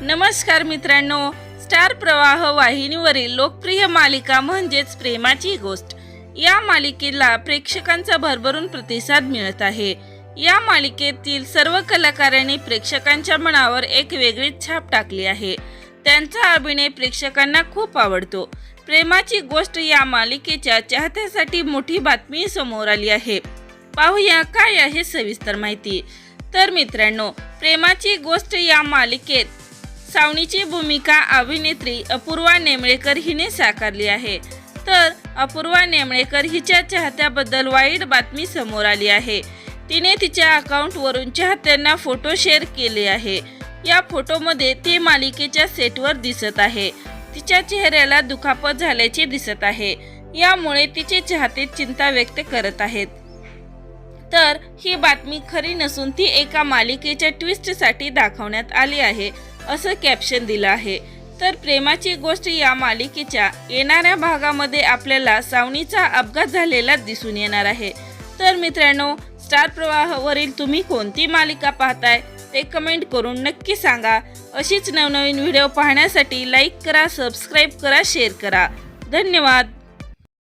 नमस्कार मित्रांनो स्टार प्रवाह वाहिनीवरील लोकप्रिय मालिका म्हणजेच प्रेमाची गोष्ट. या मालिकेला प्रेक्षकांचा भरभरून प्रतिसाद मिळत आहे. या मालिकेतील सर्व कलाकारांनी प्रेक्षकांच्या मनावर एक वेगळीच छाप टाकली आहे. त्यांचा अभिनय प्रेक्षकांना खूप आवडतो. प्रेमाची गोष्ट या मालिकेच्या चाहत्यासाठी मोठी बातमी समोर आली आहे. पाहूया काय आहे सविस्तर माहिती. तर मित्रांनो प्रेमाची गोष्ट या मालिकेत सावणीची भूमिका अभिनेत्री अपूर्वा नेमळेकर हिने साकारली आहे. तर अपूर्वा नेमळेकर हिच्या चाहत्याबद्दल वाईट बातमी समोर आली आहे. तिने तिच्या अकाउंटवरून चाहत्यांना फोटो शेअर केले आहे. या फोटोमध्ये ती मालिकेच्या सेटवर दिसत आहे. तिच्या चेहऱ्याला दुखापत झाल्याचे दिसत आहे. यामुळे तिचे चाहते चिंता व्यक्त करत आहेत. तर ही बातमी खरी नसून ती एका मालिकेच्या ट्विस्टसाठी दाखवण्यात आली आहे. असं कॅप्शन दिलं आहे. तर प्रेमाची गोष्ट या मालिकेच्या येणाऱ्या भागामध्ये आपल्याला सावणीचा अपघात झालेला दिसून येणार आहे. तर मित्रांनो स्टार प्रवाहावरील तुम्ही कोणती मालिका पाहताय ते कमेंट करून नक्की सांगा. अशीच नवनवीन व्हिडिओ पाहण्यासाठी लाईक करा सबस्क्राईब करा शेअर करा. धन्यवाद!